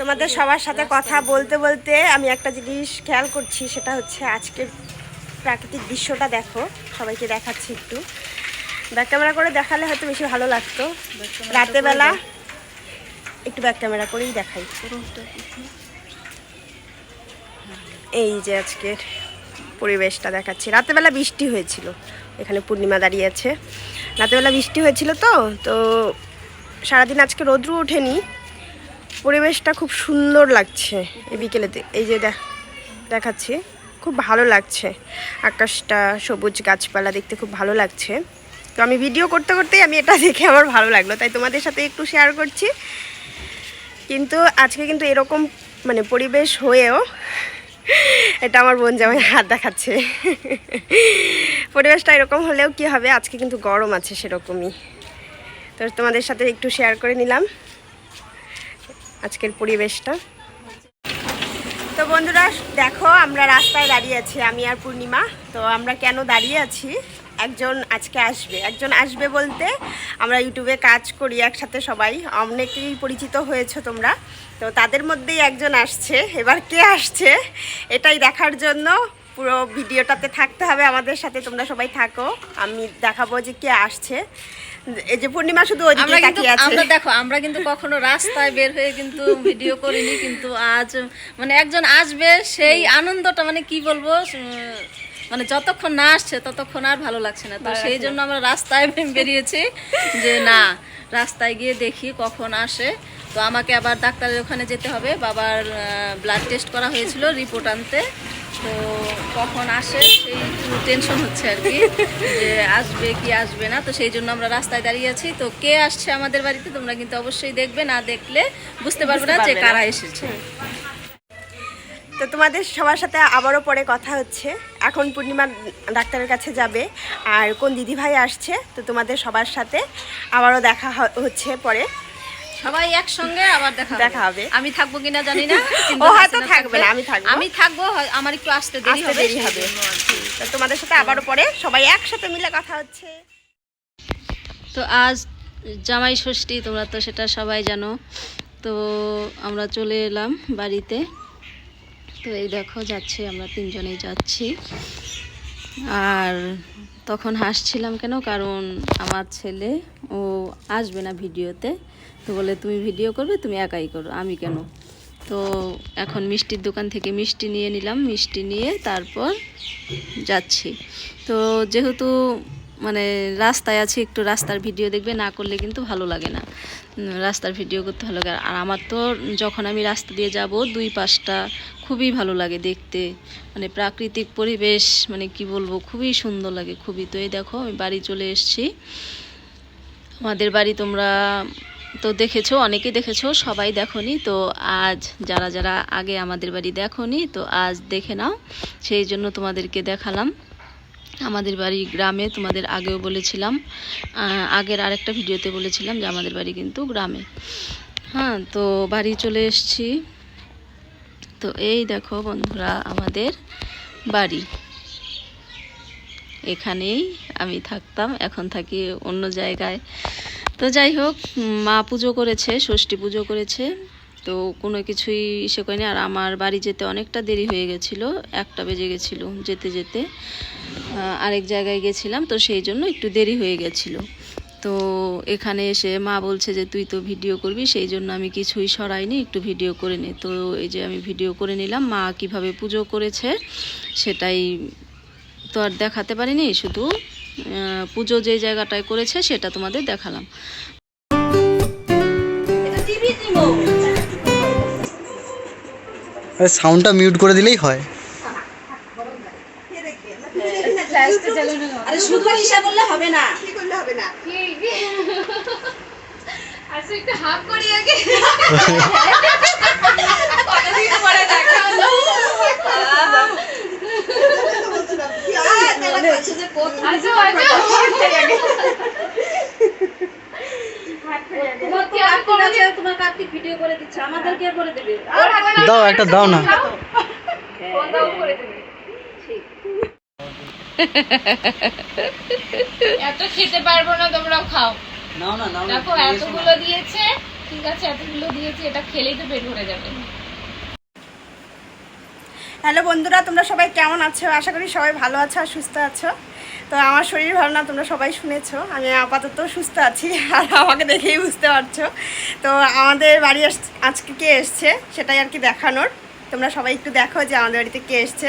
তোমাদের সবার সাথে কথা বলতে বলতে আমি একটা জিনিস খেয়াল করছি সেটা হচ্ছে আজকের প্রাকৃতিক দৃশ্যটা দেখো। সবাইকে দেখাচ্ছি একটু। ব্যাক ক্যামেরা করে দেখালে হয়তো বেশি ভালো লাগতো। রাতেবেলা একটু ব্যাক ক্যামেরা করেই দেখাই। এই যে আজকের পরিবেশটা দেখাচ্ছি। রাতেবেলা বৃষ্টি হয়েছিল এখানে পূর্ণিমা দাঁড়িয়ে আছে। রাতেবেলা বৃষ্টি হয়েছিল তো তো সারাদিন আজকে রৌদ্র ওঠেনি। পরিবেশটা খুব সুন্দর লাগছে এই বিকেলেতে এই যে দেখ- দেখাচ্ছি। খুব ভালো লাগছে। আকাশটা, সবুজ গাছপালা দেখতে খুব ভালো লাগছে। তো আমি ভিডিও করতে করতেই আমি এটা দেখে আমার ভালো লাগল। তাই তোমাদের সাথে একটু শেয়ার করছি। কিন্তু আজকে কিন্তু এরকম মানে পরিবেশ হয়েও এটা আমার বোন জামাই হাত দেখাচ্ছে। পরিবেশটা এরকম হলেও কি হবে? আজকে কিন্তু গরম আছে সেরকমই। তো তোমাদের সাথে একটু শেয়ার করে নিলাম। আজকের পরিবেশটা। তো বন্ধুরা, দেখো, আমরা রাস্তায় দাঁড়িয়ে আছি আমি আর পূর্ণিমা। তো আমরা কেন দাঁড়িয়ে আছি? একজন আজকে আসবে। একজন আসবে বলতে আমরা ইউটিউবে কাজ করি একসাথে সবাই। অনেকেই পরিচিত হয়েছে তোমরা। তো তাদের মধ্যেই একজন আসছে। এবার কে আসছে, এটাই দেখার জন্য পুরো ভিডিওটাতে থাকতে হবে আমাদের সাথে। তোমরা সবাই থাকো। আমি দেখাবো যে কে আসছে। এই যে পূর্ণিমা শুধু ওইদিকে তাকিয়ে আছে। আমরা দেখো আমরা কিন্তু কখনো রাস্তায় বের হয়ে কিন্তু ভিডিও করিনি কিন্তু আজ মানে একজন আসবে সেই আনন্দটা মানে কি বলব মানে যতক্ষণ না আসছে ততক্ষণ আর ভালো লাগছে না। তো সেই জন্য আমরা রাস্তায় বেরিয়েছি যে না রাস্তায় গিয়ে দেখি কখন আসে। তো আমাকে আবার ডাক্তারের ওখানে যেতে হবে। বাবার ব্লাড টেস্ট করা হয়েছিল রিপোর্ট আনতে। তো কখন আসে সেই একটু টেনশন হচ্ছে আর কি যে আসবে কি আসবে না তো সেই জন্য আমরা রাস্তায় দাঁড়িয়ে আছি। তো কে আসছে আমাদের বাড়িতে তোমরা কিন্তু অবশ্যই দেখবে না দেখলে বুঝতে পারবে না যে কারা এসেছে। তো তোমাদের সবার সাথে আবারও পরে কথা হচ্ছে। এখন পূর্ণিমা ডাক্তারের কাছে যাবে আর কোন দিদিভাই আসছে তো তোমাদের সবার সাথে আবারও দেখা হচ্ছে পরে। সবাই একসঙ্গে আবার দেখা দেখা হবে। আমি থাকব কিনা জানি না ও হয়তো থাকবে। না, আমি থাকব। আমি থাকব আমার একটু আসতে দেরি হবে। দেরি হবে। তোমাদের সাথে আবারও পরে সবাই একসাথে মিলে কথা হচ্ছে। তো আজ জামাই ষষ্ঠী তোমরা তো সেটা সবাই জানো। তো আমরা চলে এলাম বাড়িতে। তো এই দেখো যাচ্ছি আমরা তিনজনেই যাচ্ছি। আর তখন হাসছিলাম কেন? কারণ আমার ছেলে ও আসবে না ভিডিওতে, তো বলে তুমি ভিডিও করবে, তুমি একাই করো, আমি কেন? তো এখন মিষ্টির দোকান থেকে মিষ্টি নিয়ে নিলাম, মিষ্টি নিয়ে তারপর যাচ্ছি। তো যেহেতু মানে রাস্তায় আছে, একটু রাস্তার ভিডিও দেখবে, না করলে কিন্তু ভালো লাগে না। রাস্তার ভিডিও করতে ভালো লাগে আর আমার তো যখন আমি রাস্তা দিয়ে যাব, দুই পাশটা খুবই ভালো লাগে দেখতে। মানে প্রাকৃতিক পরিবেশ মানে কি বলব, খুবই সুন্দর লাগে খুবই। তো এই দেখো, আমি বাড়ি চলে এসেছি। আমাদের বাড়ি তোমরা তো দেখেছ, অনেকেই দেখেছ, সবাই দেখোনি। তো আজ যারা যারা আগে আমাদের বাড়ি দেখোনি, তো আজ দেখে নাও। সেই জন্য তোমাদেরকে দেখালাম। আমাদের বাড়ি গ্রামে তোমাদের আগেও বলেছিলাম আগের আরেকটা ভিডিওতে বলেছিলাম যে আমাদের বাড়ি কিন্তু গ্রামে। হ্যাঁ তো বাড়ি চলে এসেছি। তো এই দেখো বন্ধুরা, আমাদের বাড়ি। এখানেই আমি থাকতাম, এখন থাকি অন্য জায়গায়। তো যাই হোক মা পুজো করেছে, ষষ্ঠী পুজো করেছে, তো কোনো কিছুই ইসে করেনি। আর আমার বাড়ি যেতে অনেকটা দেরি হয়ে গেছিল, একটা বেজে গেছিল যেতে যেতে। আরেক জায়গায় গেছিলাম, তো সেই জন্য একটু দেরি হয়ে গেছিল। তো এখানে এসে মা বলছে যে, তুই তো ভিডিও করবি, সেই জন্য আমি কিছুই সরাইনি, একটু ভিডিও করে নে। তো এই যে আমি ভিডিও করে নিলাম, মা কীভাবে পুজো করেছে, সেটাই তো আর দেখাতে পারিনি শুধু পুজো যে জায়গাটায় করেছে সেটা তোমাদের দেখালাম। সাউন্ডটা মিউট করে দিলেই হয়। আরে শুধু হিসাব করলে হবে না। কি করলে হবে না আচ্ছা একটু হাফ করি আগে। কার্তিক করে দিচ্ছে আমাদের কে করে দেবে। দাও একটা দাও না। এত খেতে পারব না তোমরাও খাও। নাও না নাও দেখো এতগুলো দিয়েছে ঠিক আছে এতগুলো দিয়েছি এটা খেলেই তো পেট ভরে যাবে। হ্যালো বন্ধুরা তোমরা সবাই কেমন আছো? আশা করি সবাই ভালো আছো আর সুস্থ আছো। তো আমার শরীর ভালো না তোমরা সবাই শুনেছো। আমি আপাতত সুস্থ আছি আর আমাকে দেখেই বুঝতে পারছ। তো আমাদের বাড়ি আজকে কে এসছে সেটাই আর কি দেখানোর। তোমরা সবাই একটু দেখো যে আমাদের বাড়িতে কে এসছে।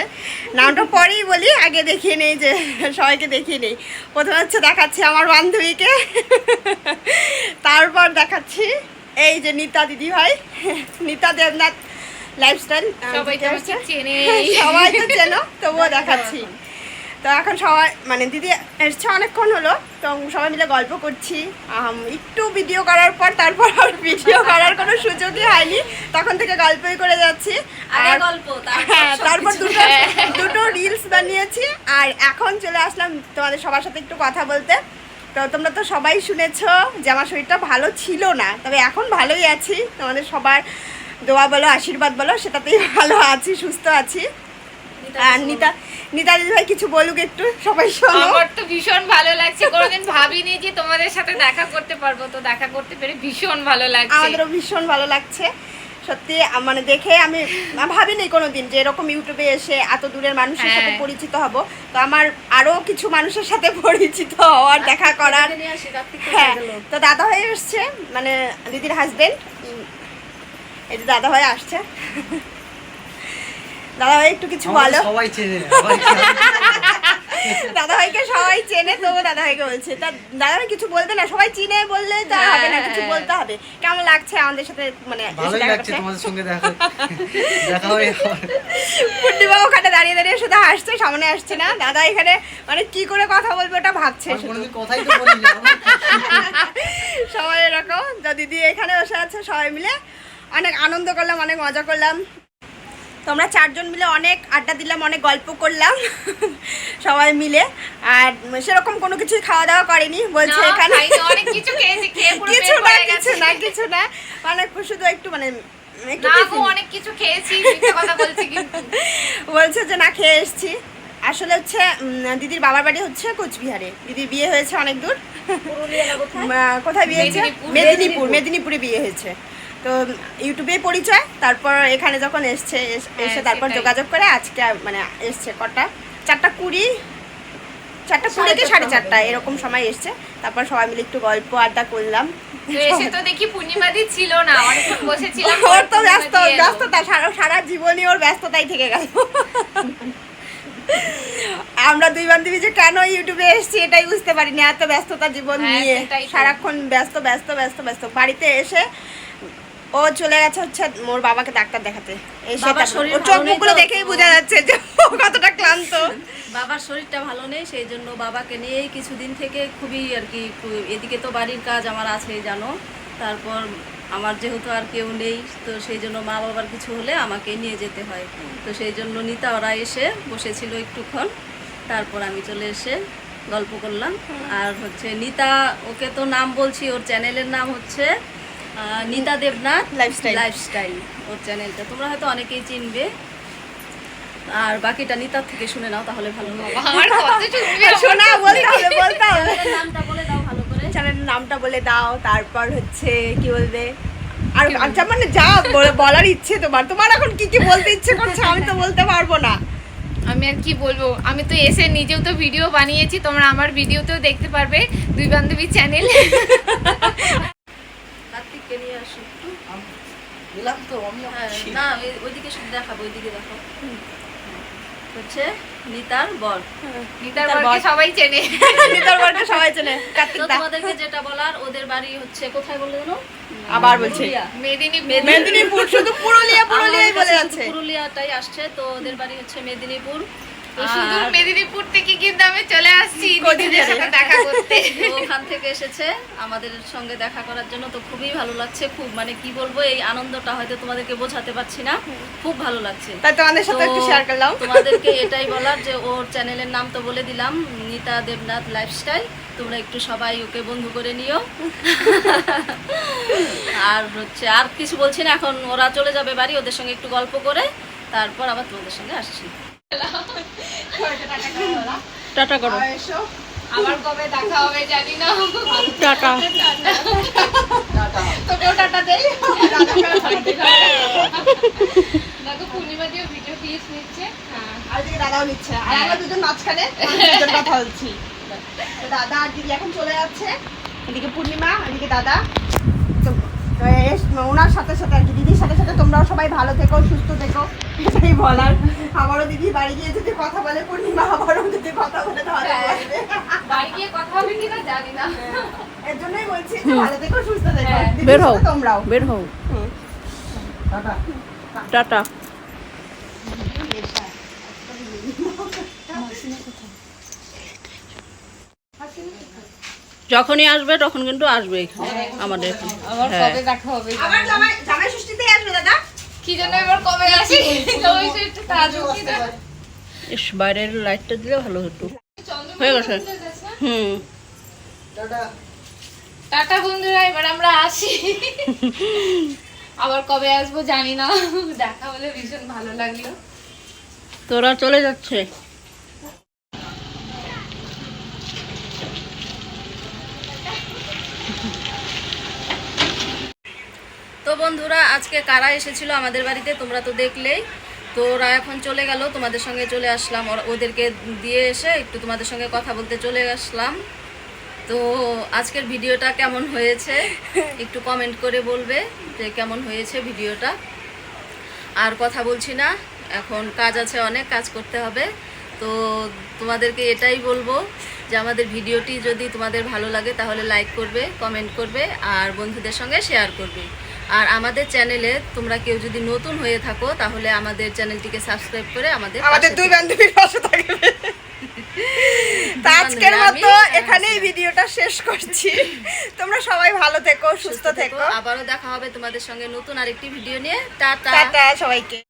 নামটা পরেই বলি আগে দেখিয়ে নেই যে সবাইকে দেখিয়ে নেই। প্রথমে হচ্ছে দেখাচ্ছি আমার বান্ধবীকে। তারপর দেখাচ্ছি এই যে নিতা দিদি ভাই নিতা দেবনাথ লাইফস্টাইল সবাই তো চেনো তবুও দেখাচ্ছি। তো এখন সবাই মানে দিদি এসছে অনেকক্ষণ হলো তো সবাই মিলে গল্প করছি। একটু ভিডিও করার পর তারপর আর ভিডিও করার কোনো সুযোগই হয়নি। তখন থেকে গল্পই করে যাচ্ছি। আর গল্প তারপর হ্যাঁ তারপর দুটো দুটো রিলস বানিয়েছি। আর এখন চলে আসলাম তোমাদের সবার সাথে একটু কথা বলতে। তো তোমরা তো সবাই শুনেছো যে আমার শরীরটা ভালো ছিল না তবে এখন ভালোই আছি। তোমাদের সবার দোয়া বলো আশীর্বাদ বলো সেটাতেই ভালো আছি সুস্থ আছি। আর নিতা নিতা দিদি ভাই কিছু বলুক একটু সবাই শোনো। আমার তো ভীষণ ভালো লাগছে। কোনোদিন ভাবিনি যে তোমাদের সাথে দেখা করতে পারব তো দেখা করতে পেরে ভীষণ ভালো লাগছে। আমাদেরও ভীষণ ভালো লাগছে। সত্যি মানে দেখে আমি ভাবিনি কোনোদিন যে এরকম ইউটিউবে এসে এত দূরের মানুষের সাথে হ্যাঁ। পরিচিত হব। তো আমার আরও কিছু মানুষের সাথে পরিচিত হওয়ার দেখা করার। হ্যাঁ তো দাদা হয়ে এসছে মানে দিদির হাজবেন্ড এই যে দাদা ভাই আসছে। দাদা ভাই একটু কিছু বলো। সবাই চেনে। দাদা ভাইকে সবাই চেনে তবু দাদা ভাইকে বলছে। তা দাদা ভাই কিছু বলবে না? সবাই চিনে বললে তো হবে না কিছু হ্যাঁ। বলতে হবে। কেমন লাগছে আমাদের সাথে মানে ভালোই লাগছে তোমাদের সঙ্গে দেখা দেখা হয়ে পূর্ণিমা ওখানে দাঁড়িয়ে দাঁড়িয়ে শুধু হাসছে সামনে আসছে না। দাদা এখানে মানে কি করে কথা বলবে ওটা ভাবছে আর শুধু। কোনোদিন কথাই তো বলি না সবাই এরকম তো দিদি এখানে বসে আছে সবাই মিলে। অনেক আনন্দ করলাম অনেক মজা করলাম। তোমরা চারজন মিলে অনেক আড্ডা দিলাম অনেক গল্প করলাম সবাই মিলে। আর সেরকম কোনো কিছু খাওয়া দাওয়া করেনি বলছে এখানে। কিছু না কিছু না কিছু না। মানে শুধু একটু মানে। অনেক কিছু খেয়েছি মিথ্যে কথা বলছি বলছে যে না খেয়ে এসছি। আসলে হচ্ছে দিদির বাবার বাড়ি হচ্ছে কোচবিহারে। দিদির বিয়ে হয়েছে অনেক দূর। কোথায়? বিয়ে হয়েছে। মেদিনীপুর। মেদিনীপুরে বিয়ে হয়েছে। তো ইউটিউবেই পরিচয় তারপর এখানে যখন এসছে হ্যাঁ, এসে তারপর যোগাযোগ করে আজকে মানে এসছে কটা? চারটা কুড়ি চারটা কুড়ি কি সাড়ে চারটা এরকম সময় এসছে। তারপর সবাই মিলে একটু গল্প আড্ডা করলাম। এসে তো দেখি পূর্ণিমাদি ছিল না অনেকক্ষণ বসেছিলাম ওর তো ব্যস্ত ব্যস্ততা সারা সারা জীবনই ওর ব্যস্ততাই থেকে গেল। আমরা দুই বান্ধবী যে কেন ইউটিউবে এসেছি এটাই বুঝতে পারিনি এত ব্যস্ততা জীবন হ্যাঁ, নিয়ে। সারাক্ষণ ব্যস্ত ব্যস্ত ব্যস্ত ব্যস্ত। বাড়িতে এসে ও চলে গেছে হচ্ছে মোর বাবাকে ডাক্তার দেখাতে। এসে চোখ মুখগুলো দেখেই বোঝা যাচ্ছে যে ও কতটা ক্লান্ত। বাবার শরীরটা ভালো নেই সেই জন্য বাবাকে নিয়েই কিছুদিন থেকে খুবই আর কি এদিকে তো বাড়ির কাজ আমার আছে জানো? তারপর আমার যেহেতু আর কেউ নেই তো সেই জন্য মা বাবার কিছু হলে আমাকে নিয়ে যেতে হয়। তো সেই জন্য নিতা ওরা এসে বসেছিল একটুক্ষণ। তারপর আমি চলে এসে গল্প করলাম। আর হচ্ছে নিতা ওকে তো নাম বলছি ওর চ্যানেলের নাম হচ্ছে নিতা দেবনাথ লাইফস্টাইল লাইফস্টাইল ওর চ্যানেলটা তোমরা হয়তো অনেকেই চিনবে। আর বাকিটা নিতার থেকে শুনে নাও তাহলে ভালো শোনা বলতে হবে বলতে হবে। চ্যানেলের নামটা বলে দাও ভালো করে। চ্যানেলের নামটা বলে দাও তারপর হচ্ছে কি বলবে? আর আচ্ছা মানে যা বলে- বলার ইচ্ছে তোমার। তোমার এখন কি কি বলতে ইচ্ছে করছে আমি তো বলতে পারব না। আমি আর কি বলব? আমি তো এসে নিজেও তো ভিডিও বানিয়েছি তোমরা আমার ভিডিওতেও দেখতে পারবে দুই বান্ধবী চ্যানেল কার্তিককে নিয়ে আসো একটু। তো আমি হ্যাঁ, না ওইদিকে শুধু দেখাবো ওইদিকে দেখো। হচ্ছে নিতার বর। নিতার নিতার বরকে সবাই চেনে। নিতর বরকে সবাই চেনে। কার্তিক দা। তোমাদেরকে যেটা বলার ওদের বাড়ি হচ্ছে কোথায় বলে জানো? আবার বলছে। মেদিনীপুর। মেদিনীপুর শুধু পুরুলিয়া পুরুলিয়াই বলে যাচ্ছে। পুরুলিয়াটাই আসছে তো ওদের বাড়ি হচ্ছে মেদিনীপুর। আর মেদিনীপুর থেকে কিন্তু আমি চলে আসছি দিদিদের সাথে দেখা করতে। ওখান থেকে এসেছে আমাদের সঙ্গে দেখা করার জন্য তো খুবই ভালো লাগছে খুব মানে কি বলব এই আনন্দটা হয়তো তোমাদেরকে বোঝাতে পারছি না খুব ভালো লাগছে। তাই তোমাদের সাথে একটু শেয়ার করলাম। তোমাদেরকে এটাই বলার যে ওর চ্যানেলের নাম তো বলে দিলাম নিতা দেবনাথ লাইফস্টাইল তোমরা একটু সবাই ওকে বন্ধু করে নিও। আর হচ্ছে আর কিছু বলছি না এখন ওরা চলে যাবে বাড়ি ওদের সঙ্গে একটু গল্প করে তারপর আবার তোমাদের সঙ্গে আসছি। টাটা করো। আবার কবে দেখা হবে জানি না। টাটা। তোকেও টাটা দেই। দেখো পূর্ণিমা দিয়ে ভিডিও ক্লিপ নিচ্ছে। হ্যাঁ। আর এদিকে দাদাও নিচ্ছে। আর আমরা দুজন মাঝখানে দুজন কথা বলছি। দাদা আর দিদি এখন চলে যাচ্ছে। এদিকে পূর্ণিমা এদিকে দাদা। তো ওনার সাথে সাথে আর কি দিদির সাথে সাথে তোমরাও সবাই ভালো থেকো সুস্থ থেকো। এটাই বলার। আমারও দিদি বাড়ি গিয়ে যদি কথা বলে পূর্ণিমা আবারও যদি কথা বলে তাহলে বাড়ি গিয়ে কথা হবে কিনা জানি না। এর জন্যই বলছি ভালো থেকো সুস্থ থেকো। হ্যাঁ। বের হও তোমরাও। বের হও। টাটা। টাটা। যখনই আসবে তখন কিন্তু আসবে এখানে আমাদের এখানে। আবার হ্যাঁ। ইস বাইরের লাইটটা দিলে ভালো হতো। হয়ে গেছে। হুম। টাটা বন্ধুরা এবার আমরা আসি। আবার কবে আসব জানি না। দেখা হলে ভীষণ ভালো লাগল। তোরা চলে যাচ্ছে। বন্ধুরা, আজকে কারা এসেছিল আমাদের বাড়িতে তোমরা তো দেখলেই। তো ওরা এখন চলে গেল, তোমাদের সঙ্গে চলে আসলাম। ওদেরকে দিয়ে এসে একটু তোমাদের সঙ্গে কথা বলতে চলে আসলাম। তো আজকের ভিডিওটা কেমন হয়েছে, একটু কমেন্ট করে বলবে যে কেমন হয়েছে ভিডিওটা। আর কথা বলছি না, এখন কাজ আছে, অনেক কাজ করতে হবে। তো তোমাদেরকে এটাই বলব যে আমাদের ভিডিওটি যদি তোমাদের ভালো লাগে তাহলে লাইক করবে কমেন্ট করবে, আর বন্ধুদের সঙ্গে শেয়ার করবে। আর আমাদের চ্যানেলে তোমরা কেউ যদি নতুন হয়ে থাকো তাহলে আমাদের চ্যানেলটিকে সাবস্ক্রাইব করে আমাদের আমাদের দুই। বান্ধবীর পাশে থাকবে। তা আজকের মতো এখানেই ভিডিওটা শেষ করছি। তোমরা সবাই ভালো থেকো সুস্থ থেকো। আবারও দেখা হবে তোমাদের সঙ্গে নতুন আরেকটি ভিডিও নিয়ে। টাটা। টাটা সবাইকে।